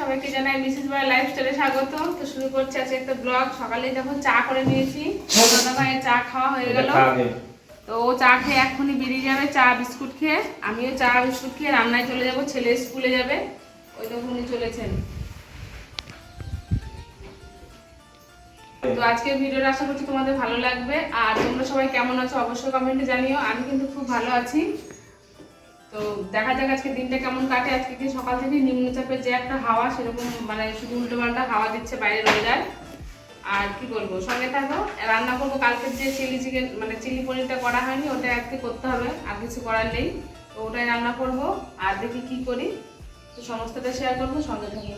সবাইকে জানাই মিসেস বয় লাইফস্টাইলে স্বাগত। তো শুরু করছি আজকে একটা ব্লগ সকালে যখন চা করে নিয়েছি দাদা ভাইয়ের চা খাওয়া হয়ে গেল। তো ও চা খেয়ে এক্ষুনি বেরিয়ে যাবে চা বিস্কুট খেয়ে। আমিও চা বিস্কুট খেয়ে রান্নায় চলে যাব ছেলে স্কুলে যাবে। ওই তখন উনি চলেছেন। তো আজকের ভিডিওটা আশা করছি তোমাদের ভালো লাগবে। আর তোমরা সবাই কেমন আছো অবশ্যই কমেন্টে জানিও। আমি কিন্তু খুব ভালো আছি। তো দেখা যাক আজকে দিনটা কেমন কাটে। আজকে কি সকাল থেকে নিম্নচাপের যে একটা হাওয়া, সেরকম মানে শুধু উল্টো পাল্টা হাওয়া দিচ্ছে বাইরের ওয়েদার আর কি বলব, সঙ্গে থাকো, রান্না করব। কালকের যে চিলি চিকেন মানে চিলি পনিরটা করা হয়নি, ওটা আজকে করতে হবে, আর কিছু করার নেই। তো ওটাই রান্না করব, আর দেখি কি করি। তো সমস্তটা শেয়ার করব, সঙ্গে থাকো।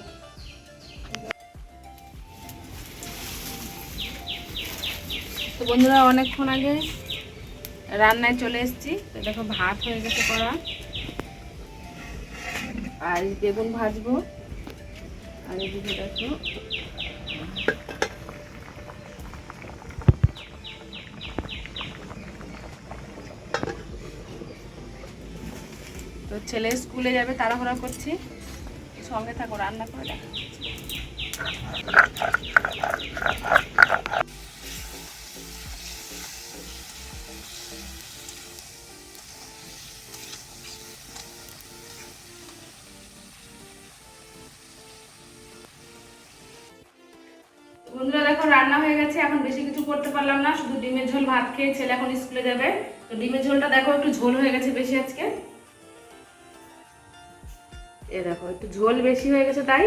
তো বন্ধুরা, অনেকক্ষণ আগে রান্নায় চলে এসেছি। তো দেখো, ভাত হয়ে গেছে করা। আর বেগুন ভাজবো। আর এদিকে দেখো। তো ছেলে স্কুলে যাবে, তাড়াহুড়া করছি। সঙ্গে থাকো, রান্না করে দেখা রান্না হয়ে গেছে, এখন বেশি কিছু করতে পারলাম না, শুধু ডিমের ঝোল ভাত খেয়ে ছেলে এখন স্কুলে যাবে। তো ডিমের ঝোলটা দেখো, একটু ঝোল হয়ে গেছে বেশি আজকে। এ দেখো, একটু ঝোল বেশি হয়ে গেছে তাই।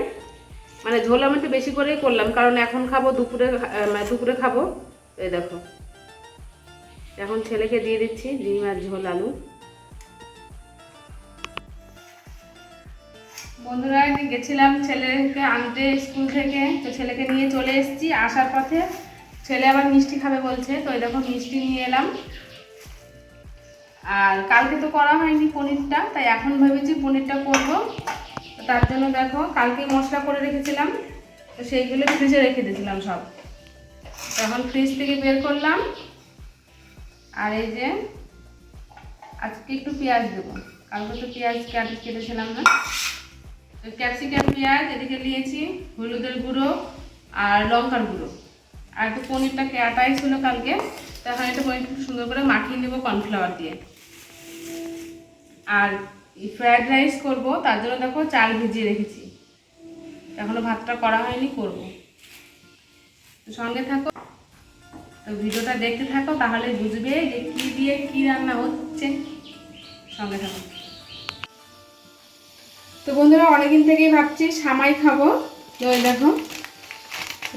মানে ঝোল আমি একটু বেশি করেই করলাম, কারণ এখন খাব, দুপুরে মানে দুপুরে খাব। এই দেখো, এখন ছেলেকে দিয়ে দিচ্ছি, ডিম আর ঝোল, আলু। বন্ধুরা গেছিলাম ছেলেকে আনতে স্কুল থেকে। তো ছেলেকে নিয়ে চলে এসেছি আসার পথে। ছেলে আবার মিষ্টি খাবে বলছে, তো এই দেখো মিষ্টি নিয়ে এলাম। আর কালকে তো করা হয়নি পনিরটা, তাই এখন ভেবেছি পনিরটা করব। তার জন্য দেখো, কালকে মশলা করে রেখেছিলাম, তো সেইগুলো ফ্রিজে রেখে দিয়েছিলাম সব। এখন ফ্রিজ থেকে বের করলাম। আর এই যে, আজকে একটু পেঁয়াজ দেবো। কালকে তো পেঁয়াজ কাটি কেটেছিলাম না। ক্যাপসিকাম, পেঁয়াজ, এদিকে নিয়েছি হলুদের গুঁড়ো আর লঙ্কার গুঁড়ো। আর একটু পনিরটা কাটাই ছিল কালকে তখন এটা পনির খুব সুন্দর করে মাখিয়ে নেব কর্নফ্লাওয়ার দিয়ে। আর ফ্রায়েড রাইস করব, তার জন্য দেখো চাল ভিজিয়ে রেখেছি। এখনও ভাতটা করা হয়নি, করব। তো সঙ্গে থাকো। তো ভিডিওটা দেখতে থাকো, তাহলে বুঝবে যে কী দিয়ে কি রান্না হচ্ছে। সঙ্গে থাকো। তো বন্ধুরা, অনেকদিন থেকেই ভাবছি সামাই খাব। তো এই দেখো,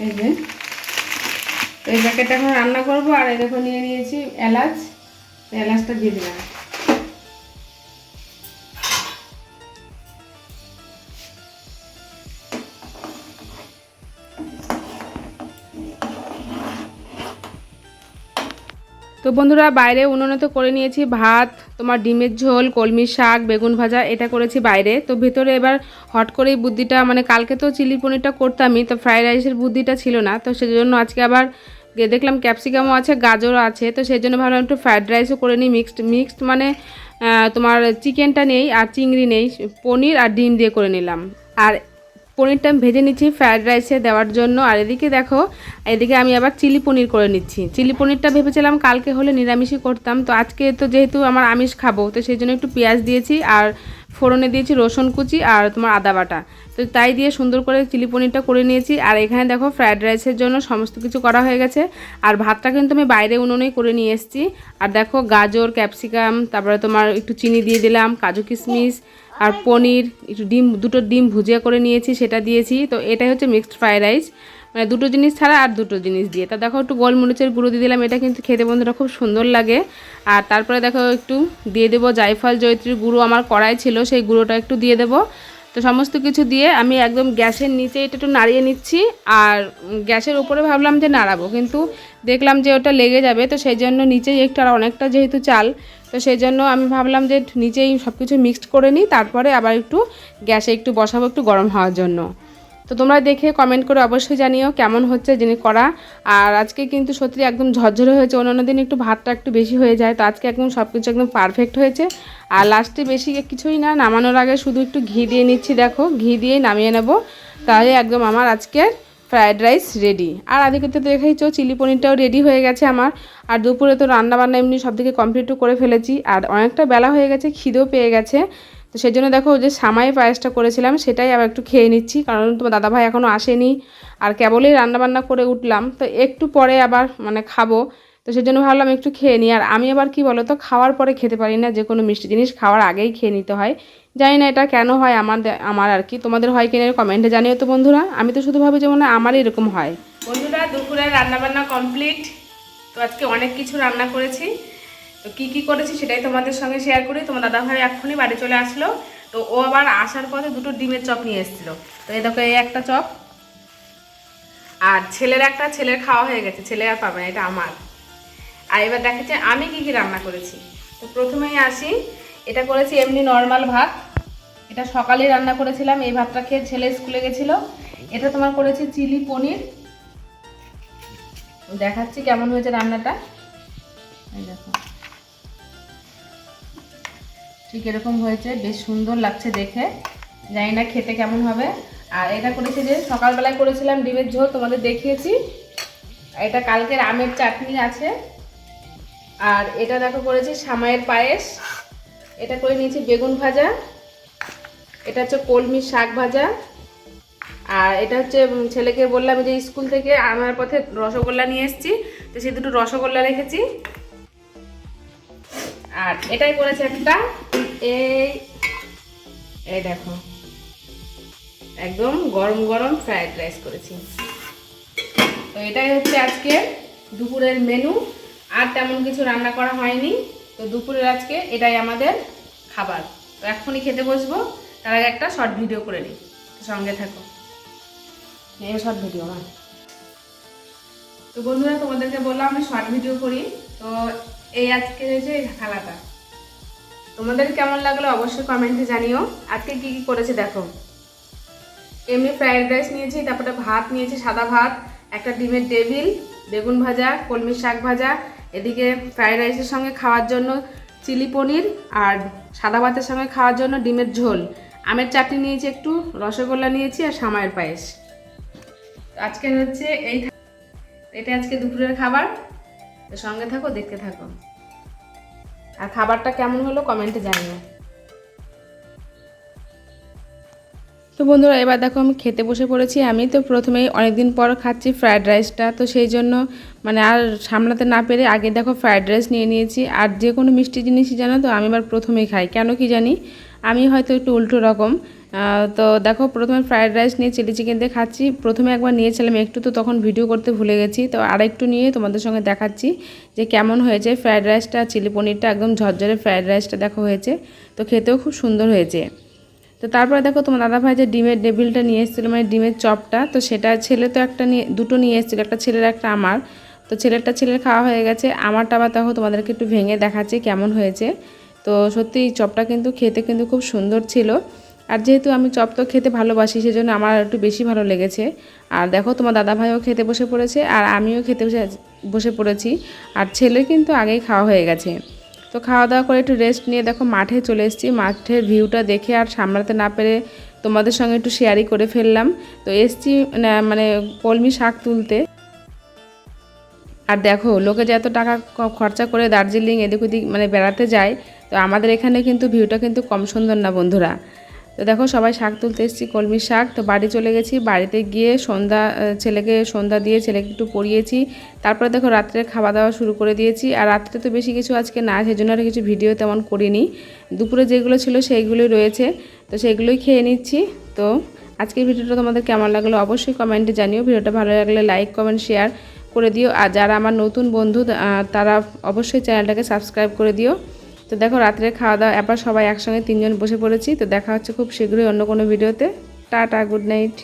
এই যে, এই প্যাকেটটা এখন রান্না করব, আর এই দেখো নিয়ে নিয়েছি এলাচ। এলাচটা দিয়ে দিলাম। তো বন্ধুরা, বাইরে উনুনে তো করে নিয়েছি ভাত তোমার ডিমের ঝোল, কলমির শাক, বেগুন ভাজা, এটা করেছি বাইরে। তো ভেতরে এবার হট করেই বুদ্ধিটা মানে কালকে তো চিলি পনিরটা করতামই, তো ফ্রাইড রাইসের বুদ্ধিটা ছিল না। তো সেজন্য আজকে আবার গিয়ে দেখলাম ক্যাপসিকামও আছে, গাজরও আছে। তো সেই জন্য ভাবলাম একটু ফ্রাইড রাইসও করে নিই, মিক্সড মিক্সড মানে তোমার চিকেনটা নেই আর চিংড়ি নেই, পনির আর ডিম দিয়ে করে নিলাম। আর পনিরটা আমি ভেজে নিচ্ছি ফ্রায়েড রাইসে দেওয়ার জন্য। আর এদিকে দেখো, এদিকে আমি আবার চিলি পনির করে নিচ্ছি। চিলি পনিরটা ভেবেছিলাম কালকে হলে নিরামিষই করতাম। তো আজকে তো যেহেতু আমার আমিষ খাব, তো সেই জন্য একটু পেঁয়াজ দিয়েছি। আর ফোড়নে দিয়েছি রসুন কুচি আর তোমার আদা বাটা। তো তাই দিয়ে সুন্দর করে চিলি পনিরটা করে নিয়েছি। আর এখানে দেখো ফ্রায়েড রাইসের জন্য সমস্ত কিছু করা হয়ে গেছে। আর ভাতটা কিন্তু আমি বাইরে উনুনেই করে নিয়ে এসেছি। আর দেখো গাজর, ক্যাপসিকাম, তারপরে তোমার একটু চিনি দিয়ে দিলাম, কাজু কিশমিশ আর পনির, একটু ডিম, দুটো ডিম ভুজিয়া করে নিয়েছি, সেটা দিয়েছি। তো এটাই হচ্ছে মিক্সড ফ্রায়েড রাইস মানে দুটো জিনিস ছাড়া আর দুটো জিনিস দিয়ে। তা দেখো একটু গোলমরিচের গুঁড়ো দিয়ে দিলাম, এটা কিন্তু খেতে বন্ধুরা খুব সুন্দর লাগে। আর তারপরে দেখো একটু দিয়ে দেবো জায়ফল জয়ত্রীর গুঁড়ো, আমার কড়াই ছিল, সেই গুঁড়োটা একটু দিয়ে দেবো। তো সমস্ত কিছু দিয়ে আমি একদম গ্যাসের নিচে এটা একটু নাড়িয়ে নিচ্ছি, আর গ্যাসের উপরে ভাবলাম যে নাড়াবো, কিন্তু দেখলাম যে ওটা লেগে যাবে, তো সেই জন্য নিচেই একটু আর অনেকটা যেহেতু চাল, তো সেই জন্য আমি ভাবলাম যে নিচেই সব কিছু মিক্সড করে নিই, তারপরে আবার একটু গ্যাসে একটু বসাবো একটু গরম হওয়ার জন্য। তো তোমরা দেখে কমেন্ট করে অবশ্যই জানিও কেমন হচ্ছে যিনি করা। আর আজকে কিন্তু সত্যি একদম ঝরঝরে হয়েছে, অন্যান্য দিন একটু ভাতটা একটু বেশি হয়ে যায়, তো আজকে একদম সব কিছু একদম পারফেক্ট হয়েছে। আর লাস্টে বেশি কিছুই না, নামানোর আগে শুধু একটু ঘি দিয়ে নিচ্ছি, দেখো, ঘি দিয়ে নামিয়ে নেব। তাহলে একদম আমার আজকের ফ্রায়েড রাইস রেডি আর আদিকে তো দেখেইছো, চিলি পনিরটাও রেডি হয়ে গেছে আমার। আর দুপুরে তো রান্না বান্না এমনি সব থেকে কমপ্লিটও করে ফেলেছি। আর অনেকটা বেলা হয়ে গেছে, খিদেও পেয়ে গেছে। তো সেই জন্য দেখো যে সামাই পায়েসটা করেছিলাম, সেটাই আবার একটু খেয়ে নিচ্ছি। কারণ তোমার দাদাভাই এখনও আসেনি, আর কেবলই রান্নাবান্না করে উঠলাম। তো একটু পরে আবার মানে খাব। তো সেই জন্য ভাবলাম একটু খেয়ে নিই। আর আমি আবার কি বলো তো খাওয়ার পরে খেতে পারি না, যে কোনো মিষ্টি জিনিস খাওয়ার আগেই খেয়ে নিতে হয়। জানি না এটা কেন হয় আমার আমার আর কি, তোমাদের হয় কিনা কমেন্টে জানিও তো বন্ধুরা। আমি তো শুধু ভাবি যে মনে হয় আমারই এরকম হয়। বন্ধুরা, দুপুরে রান্নাবান্না কমপ্লিট। তো আজকে অনেক কিছু রান্না করেছি। তো কি কি করেছি সেটাই তোমাদের সঙ্গে শেয়ার করি। তোমার দাদাভাই এক্ষুনি বাড়ি চলে আসলো। তো ও আবার আসার পথে দুটো ডিমের চপ নিয়ে এসেছিল। তো এই দেখো, এই একটা চপ। আর ছেলের একটা, ছেলের খাওয়া হয়ে গেছে। ছেলে আর পাবে না, এটা আমার। আর এবার দেখাচ্ছে আমি কি কি রান্না করেছি। তো প্রথমেই আসি। এটা করেছি এমনি নর্মাল ভাত। এটা সকালে রান্না করেছিলাম। এই ভাতটা খেয়ে ছেলে স্কুলে গেছিল। এটা তোমার করেছি চিলি পনির। দেখাচ্ছি কেমন হয়েছে রান্নাটা। দেখো। ঠিক এরকম হয়েছে, বেশ সুন্দর লাগছে দেখে। জানি না খেতে কেমন হবে। আর এটা করেছি যে সকালবেলায় করেছিলাম ডিমের ঝোল, তোমাদের দেখিয়েছি। এটা কালকের আমের চাটনি আছে। আর এটা দেখো করেছি সামাইয়ের পায়েস। এটা করে নিয়েছি বেগুন ভাজা। এটা হচ্ছে কলমি শাক ভাজা। আর এটা হচ্ছে ছেলেকে বললাম যে স্কুল থেকে আমার পথে রসগোল্লা নিয়ে এসেছি। তো সে দুটো রসগোল্লা রেখেছি। আর এটাই করেছে একটা এই এই দেখো। একদম গরম গরম ফ্রাইড রাইস করেছি। তো এটাই হচ্ছে আজকে দুপুরের মেনু আর তেমন কিছু রান্না করা হয়নি। তো দুপুরের আজকে এটাই আমাদের খাবার। তো এখনই খেতে বসবো। তার আগে একটা শর্ট ভিডিও করে নিই। সঙ্গে থাকো। এই শর্ট ভিডিও না তো বন্ধুরা, তোমাদেরকে বললাম আমি শর্ট ভিডিও করি। তো এই আজকে যে খেলাটা তোমাদের কেমন লাগল অবশ্যই কমেন্টে জানিও। আজকে কি কি করেছে দেখো। এমনি ফ্রাইড রাইস নিয়েছি, তারপরে ভাত নিয়েছি, সাদা ভাত, একটা ডিমের টেবিল বেগুন ভাজা, কলমি শাক ভাজা, এদিকে ফ্রাইড রাইসের সঙ্গে খাওয়ার জন্য চিলি পনির আর সাদা ভাতের সঙ্গে খাওয়ার জন্য ডিমের ঝোল। আমের চাটনি নিয়েছি একটু, রসগোল্লা নিয়েছি আর সামায়ের পায়েস। আজকে হচ্ছে এই এটা আজকে দুপুরের খাবার। সঙ্গে থাকো, দেখতে থাকো। আর খাবারটা কেমন হলো কমেন্টে জানিও। তো বন্ধুরা, এবার দেখো আমি খেতে বসে পড়েছি। আমি তো প্রথমেই অনেকদিন পর খাচ্ছি ফ্রায়েড রাইসটা, তো সেই জন্য মানে আর সামলাতে না পেরে আগে দেখো ফ্রায়েড রাইস নিয়ে নিয়েছি। আর যে কোনো মিষ্টি জিনিসই জানো তো, আমি এবার প্রথমেই খাই। কেন কি জানি? আমি হয়তো একটু উল্টো রকম। তো দেখো, প্রথমে ফ্রায়েড রাইস নিয়ে চিলি চিকেন দিয়ে খাচ্ছি। প্রথমে একবার নিয়েছিলাম একটু, তো তখন ভিডিও করতে ভুলে গেছি। তো আরেকটু নিয়ে তোমাদের সঙ্গে দেখাচ্ছি যে কেমন হয়েছে ফ্রায়েড রাইসটা চিলি পনিরটা, একদম ঝরঝরে ফ্রায়েড রাইসটা দেখো হয়েছে। তো খেতেও খুব সুন্দর হয়েছে। তো তারপরে দেখো, তোমার দাদাভাই যে ডিমের ডেবিলটা নিয়ে এসেছিল মানে ডিমের চপটা, তো সেটা ছেলে তো একটা নিয়ে, দুটো নিয়ে এসেছিল, একটা ছেলের, একটা আমার। তো ছেলেরটা ছেলের খাওয়া হয়ে গেছে। আমারটা আবার দেখো, তোমাদেরকে একটু ভেঙে দেখাচ্ছি কেমন হয়েছে। তো সত্যি, চপটা কিন্তু খেতে কিন্তু খুব সুন্দর ছিল। আর যেহেতু আমি চপ তো খেতে ভালোবাসি, সেজন্য আমার একটু বেশি ভালো লেগেছে। আর দেখো, তোমার দাদাভাইও খেতে বসে পড়েছে, আর আমিও খেতে বসে বসে পড়েছি। আর ছেলে কিন্তু আগেই খাওয়া হয়ে গেছে। তো খাওয়া দাওয়া করে একটু রেস্ট নিয়ে দেখো, মাঠে চলে এসেছি। মাঠের ভিউটা দেখে আর সামলাতে না পেরে তোমাদের সঙ্গে একটু শেয়ারই করে ফেললাম। তো এসছি মানে কলমি শাক তুলতে। আর দেখো, লোকে যে এত টাকা খরচা করে দার্জিলিং এদিক ওদিক মানে বেড়াতে যায়, তো আমাদের এখানে কিন্তু ভিউটা কিন্তু কম সুন্দর না, বন্ধুরা। তো দেখো সবাই শাক তুলতে এসেছি, কলমি শাক। তো বাড়ি চলে গেছি, বাড়িতে গিয়ে সন্ধ্যা ছেলেকে সন্ধ্যা দিয়ে ছেলেকে একটু পড়িয়েছি। তারপরে দেখো রাত্রে খাওয়া দাওয়া শুরু করে দিয়েছি। আর রাত্রে তো বেশি কিছু আজকে না সেই জন্য আর কিছু ভিডিও তেমন করিনি। দুপুরে যেগুলো ছিল সেইগুলোই রয়েছে, তো সেগুলোই খেয়ে নিচ্ছি। তো আজকের ভিডিওটা তোমাদের কেমন লাগল অবশ্যই কমেন্টে জানিও। ভিডিওটা ভালো লাগলে লাইক কমেন্ট শেয়ার করে দিও। আর যারা আমার নতুন বন্ধু তারা অবশ্যই চ্যানেলটাকে সাবস্ক্রাইব করে দিও। তো দেখো, রাত্রে খাওয়া দাওয়া আবার সবাই একসঙ্গে তিনজন বসে পড়েছি। তো দেখা হচ্ছে খুব শীঘ্রই অন্য কোনো ভিডিওতে। Tata, good night.